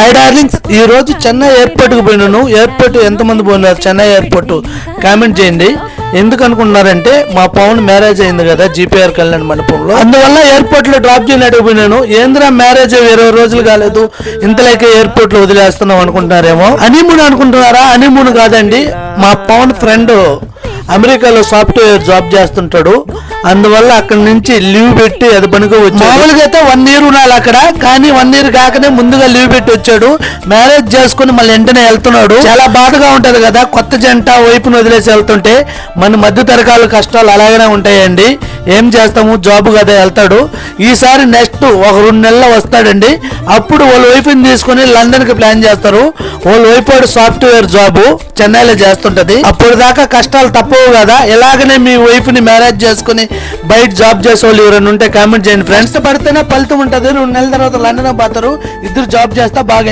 High darlings ఈ రోజు చెన్నై ఎయిర్పోర్ట్కు పోయినాను. ఎయిర్పోర్ట్ ఎంత మంది పోయినారు? చెన్నై ఎయిర్పోర్ట్ కామెంట్ చేయండి. ఎందుకు అనుకుంటున్నారంటే మా పవన్ మ్యారేజ్ అయింది కదా జీపీఆర్ కళ్యాణ్ మండపంలో. అందువల్ల ఎయిర్పోర్ట్లో డ్రాప్ చేయడానికి పోయినాను. ఏంద్రా మ్యారేజ్ ఇరవై రోజులు కాలేదు? ఇంతలోకే ఎయిర్పోర్ట్లో వదిలేస్తున్నాం అనుకుంటున్నారేమో? హనీమూన్ అనుకుంటున్నారా? హనీమూన్ కాదండి. మా పవన్ ఫ్రెండ్ అమెరికాలో సాఫ్ట్వేర్ జాబ్ చేస్తుంటాడు. అందువల్ల అక్కడ నుంచి లీవ్ పెట్టి అది పనికి వచ్చాడు. మామూలుగా అయితే వన్ ఇయర్ ఉండాలి అక్కడ కానీ వన్ ఇయర్ కాకనే ముందుగా లీవ్ పెట్టి వచ్చాడు. మ్యారేజ్ చేసుకుని మళ్ళీ వెంటనే వెళ్తున్నాడు. చాలా బాధగా ఉంటది కదా కొత్త జంట వైపును వదిలేసి వెళ్తుంటే మన మధ్య తరకాల కష్టాలు అలాగనే ఉంటాయండి. ఏం చేస్తాము జాబ్ కదా వెళ్తాడు. ఈసారి నెక్స్ట్ ఒక రెండు నెలలు వస్తాడండి. అప్పుడు వాళ్ళ వైఫ్ని తీసుకుని లండన్కి ప్లాన్ చేస్తారు. వాళ్ళ వైఫ్ సాఫ్ట్వేర్ జాబ్ చెన్నైలో చేస్తుంటది. అప్పుడు దాకా కష్టాలు తప్పవు కదా ఎలాగనే మీ వైఫ్ని మ్యారేజ్ చేసుకుని బయట జాబ్ చేసే వాళ్ళు ఎవరైనా ఉంటే కామెంట్ చేయండి. ఫ్రెండ్స్ పడితేనే ఫలితం ఉంటుంది. రెండు నెలల తర్వాత లండన్ పోతారు. ఇద్దరు జాబ్ చేస్తా బాగా